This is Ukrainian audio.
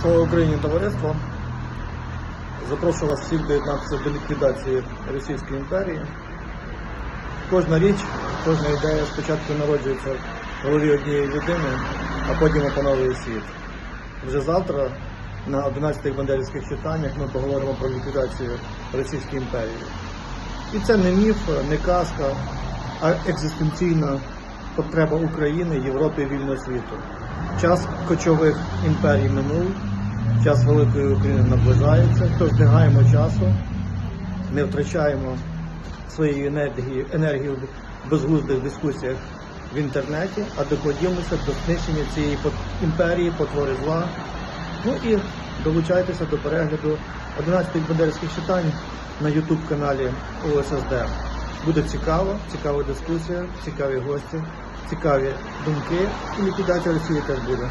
Слава Україні, товариство! Запрошую вас всіх доєднатися до ліквідації Російської імперії. Кожна річ, кожна ідея спочатку народжується в голові однієї людини, а потім опановує світ. Вже завтра на 11-х бандерівських читаннях ми поговоримо про ліквідацію Російської імперії. І це не міф, не казка, а екзистенційна потреба України, Європи і вільного світу. Час кочових імперій минув, час великої України наближається, тож не часу, не втрачаємо своєї енергії, енергії в безглуздих дискусіях в інтернеті, а докладімося до знищення цієї імперії, потвори зла. Ну і долучайтеся до перегляду 11 бандерських читань на YouTube каналі ОССД. Буде цікаво, цікава дискусія, цікаві гості, цікаві думки і ліквідація Росії теж буде.